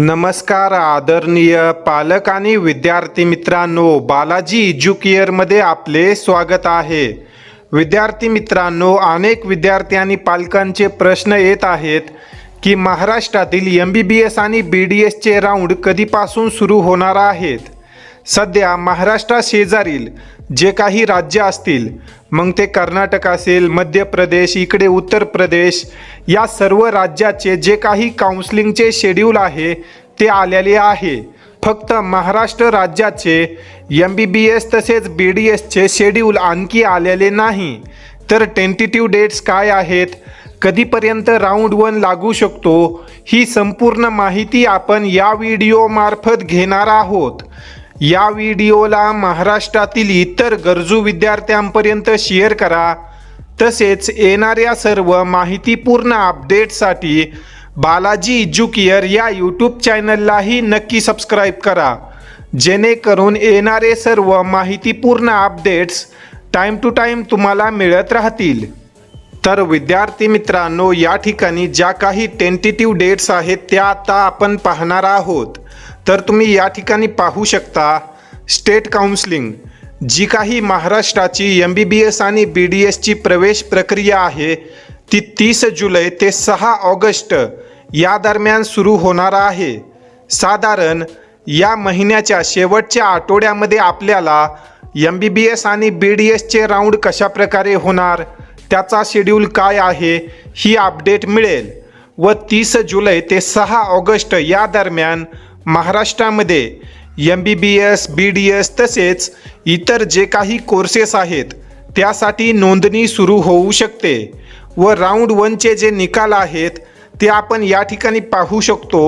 नमस्कार आदरणीय पालक आणि विद्यार्थी मित्रांनो बालाजी एज्युकेअरमध्ये आपले स्वागत आहे. विद्यार्थी मित्रांनो अनेक विद्यार्थी आणि पालकांचे प्रश्न येत आहेत की महाराष्ट्रातील एम बी बी एस आणि बी डी एसचे राऊंड कधीपासून सुरू होणार आहेत? सध्या महाराष्ट्रा शेजारील जे काही राज्य असतील मग ते कर्नाटक असेल मध्य प्रदेश इकडे उत्तर प्रदेश या सर्व राज्याचे जे काही काउन्सिलिंगचे शेड्यूल आहे ते आलेले आहे. फक्त महाराष्ट्र राज्याचे एम बी बी एस तसेच बी डी एसचे शेड्यूल आणखी आलेले नाही. तर टेंटेटिव्ह डेट्स काय आहेत? कधीपर्यंत राऊंड वन लागू शकतो? ही संपूर्ण माहिती आपण या व्हिडिओमार्फत घेणार आहोत. या व्हिडिओला महाराष्ट्रातील इतर गरजू विद्यार्थ्यांपर्यंत शेअर करा. तसेच येणाऱ्या सर्व माहितीपूर्ण अपडेटसाठी बालाजी इज्युकिअर या यूट्यूब चॅनललाही नक्की सबस्क्राईब करा. जेणेकरून येणारे सर्व माहितीपूर्ण अपडेट्स टाईम टू टाईम तुम्हाला मिळत राहतील. तर विद्यार्थी मित्रांनो या ठिकाणी ज्या काही टेंटेटिव्ह डेट्स आहेत त्या आता आपण पाहणार आहोत. तर तुम्ही या ठिकाणी पाहू शकता स्टेट काउन्सिलिंग जी काही महाराष्ट्राची एम बी बी एस आणि बी डी एसची प्रवेश प्रक्रिया आहे ती तीस जुलै ते सहा ऑगस्ट या दरम्यान सुरू होणार आहे. साधारण या महिन्याच्या शेवटच्या आठवड्यामध्ये आपल्याला एम बी बी एस आणि बी डी एसचे राऊंड कशाप्रकारे होणार त्याचा शेड्यूल काय आहे ही अपडेट मिळेल. व तीस जुलै ते सहा ऑगस्ट या दरम्यान महाराष्ट्रामध्ये M B B S B D S तसेच इतर जे काही कोर्सेस आहेत त्यासाठी नोंदणी सुरू होऊ शकते व राऊंड वनचे जे निकाल आहेत ते आपण या ठिकाणी पाहू शकतो.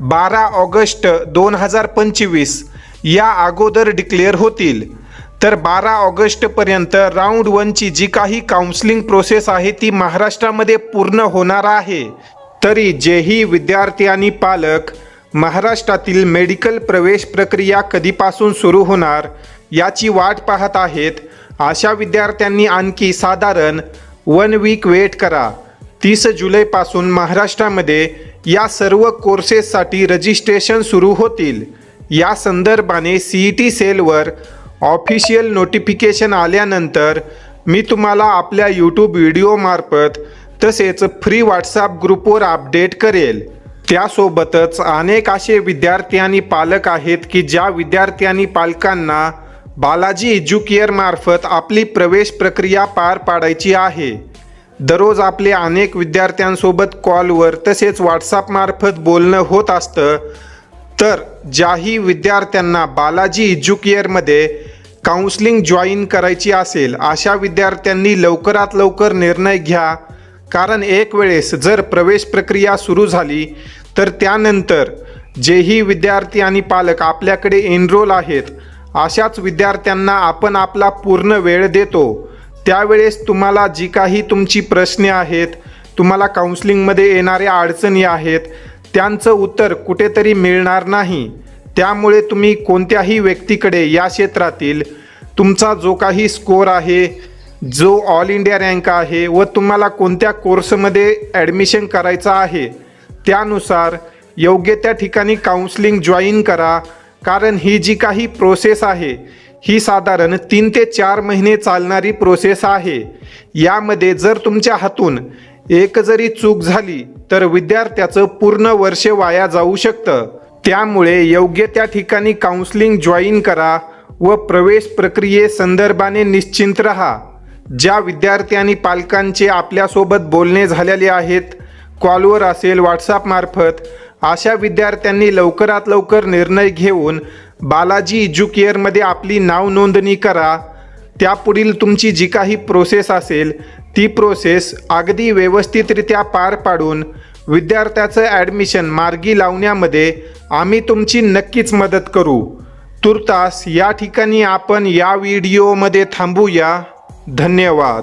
बारा ऑगस्ट दोन हजार पंचवीस या अगोदर डिक्लेअर होतील. तर बारा ऑगस्टपर्यंत राऊंड वनची जी काही काउन्सिलिंग प्रोसेस आहे ती महाराष्ट्रामध्ये पूर्ण होणार आहे. तरी जेही विद्यार्थी आणि पालक महाराष्ट्रातील मेडिकल प्रवेश प्रक्रिया कधीपासून सुरू होणार याची वाट पाहत आहेत. अशा विद्यार्थ्यांनी आणखी साधारण वन वीक वेट करा. तीस जुलैपासून महाराष्ट्रामध्ये या सर्व कोर्सेससाठी रजिस्ट्रेशन सुरू होतील. या संदर्भाने सी ई टी सेलवर ऑफिशियल नोटिफिकेशन आल्यानंतर मी तुम्हाला आपल्या यूट्यूब व्हिडिओमार्फत तसेच फ्री व्हॉट्सॲप ग्रुपवर अपडेट करेल. त्यासोबतच अनेक असे विद्यार्थी आणि पालक आहेत की ज्या विद्यार्थी आणि पालकांना बालाजी एज्युकेअर मार्फत आपली प्रवेश प्रक्रिया पार पाडायची आहे. दररोज आपले अनेक विद्यार्थ्यांसोबत कॉलवर तसेच व्हॉट्सअपमार्फत बोलणं होत असतं. तर ज्याही विद्यार्थ्यांना बालाजी एज्युकेअरमध्ये काउन्सलिंग जॉईन करायची असेल अशा विद्यार्थ्यांनी लवकरात लवकर निर्णय घ्या. कारण एक वेळेस जर प्रवेश प्रक्रिया सुरू झाली तर त्यानंतर जेही विद्यार्थी आणि पालक आपल्याकडे एनरोल आहेत अशाच विद्यार्थ्यांना आपण आपला पूर्ण वेळ देतो. त्यावेळेस तुम्हाला जी काही तुमची प्रश्ने आहेत तुम्हाला काउन्सिलिंगमध्ये येणाऱ्या अडचणी आहेत त्यांचं उत्तर कुठेतरी मिळणार नाही. त्यामुळे तुम्ही कोणत्याही व्यक्तीकडे या क्षेत्रातील तुमचा जो काही स्कोर आहे जो ऑल इंडिया रँक आहे व तुम्हाला कोणत्या कोर्समध्ये ॲडमिशन करायचं आहे त्यानुसार योग्य त्या ठिकाणी काउन्सिलिंग जॉईन करा. कारण ही जी काही प्रोसेस आहे ही साधारण तीन ते चार महिने चालणारी प्रोसेस आहे. यामध्ये जर तुमच्या हातून एक जरी चूक झाली तर विद्यार्थ्याचं पूर्ण वर्ष वाया जाऊ शकतं. त्यामुळे योग्य त्या ठिकाणी काउन्सिलिंग जॉईन करा व प्रवेश प्रक्रियेसंदर्भाने निश्चिंत रहा. ज्या विद्यार्थी आणि पालकांचे आपल्यासोबत बोलणे झालेले आहेत कॉलवर असेल व्हॉट्सॲपमार्फत अशा विद्यार्थ्यांनी लवकरात लवकर निर्णय घेऊन बालाजी एज्युकेअरमध्ये आपली नाव नोंदणी करा. त्यापुढील तुमची जी काही प्रोसेस असेल ती प्रोसेस अगदी व्यवस्थितरित्या पार पाडून विद्यार्थ्याचं ॲडमिशन मार्गी लावण्यामध्ये आम्ही तुमची नक्कीच मदत करू. तुर्तास या ठिकाणी आपण या व्हिडिओमध्ये थांबूया. धन्यवाद.